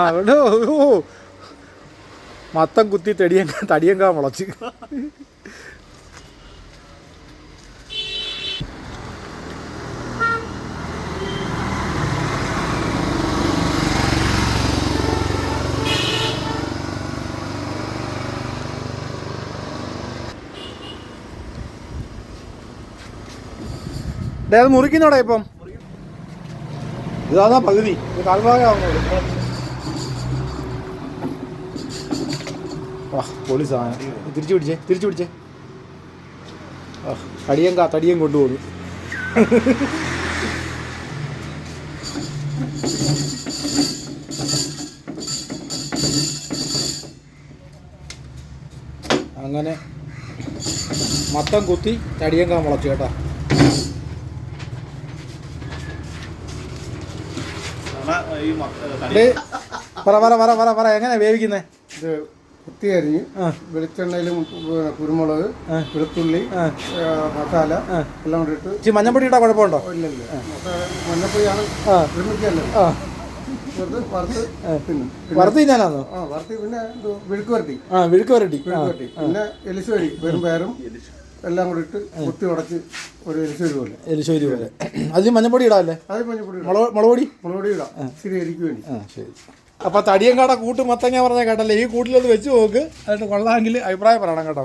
ആ മത്തം കുത്തി തടിയൻ തടിയങ്കാ മുളച്ച്. അത് മുറിക്കുന്നോടാ ഇപ്പം. ഇതാ പകുതി. ഇത് ആ പൊളി സാധനം തിരിച്ചു പിടിച്ചേ തിരിച്ചു പിടിച്ചേ. ആ കാ തടിയം കൊണ്ടുപോകുന്നു. അങ്ങനെ മത്തം കുത്തി തടിയങ്ക മുളച്ചു കേട്ടോ. പറ പറ പറ പറ പറ എങ്ങനെ വേവിക്കുന്നേ? ഇത് കുത്തിയരിഞ്ഞ് അരിഞ്ഞ് വെളിച്ചെണ്ണയിലും കുരുമുളക്. വെളുത്തുള്ളി മസാല എല്ലാം കൂടി ഇട്ട് മഞ്ഞപ്പൊടി ഇട്ടാ കുഴപ്പമുണ്ടോ? ഇല്ലല്ല മഞ്ഞപ്പൊടിയാണ് വറുത്ത് പിന്നെ- വറുത്ത് വിഴുക്ക് വരട്ടി. ആ വിഴുക്ക് വരട്ടി. വരട്ടി. പിന്നെ എലിശ്ശേരി വെറും പേരും എല്ലാം കൂടി ഇട്ട് കുത്തി ഉടച്ച് ഒരു എലിശ്ശേരി പോലെ. എലിശ്ശേരി പോലെ. അതിൽ മഞ്ഞപ്പൊടി ഇടാല്ലേ? അതിൽ മഞ്ഞപ്പൊടി മുളക് മുളക് പൊടി? മുളക് പൊടി ഇടാം. ശരി എരിക്ക് വേണ്ടി. ആ ശരി. അപ്പോൾ തടിയങ്കാട കൂട്ട് മത്തങ്ങ പറഞ്ഞ കേട്ടല്ലേ? ഈ കൂട്ടിലൊന്ന് വെച്ച് നോക്ക്. എന്നിട്ട് കൊള്ളാമെങ്കിൽ അഭിപ്രായം പറയണം കേട്ടോ.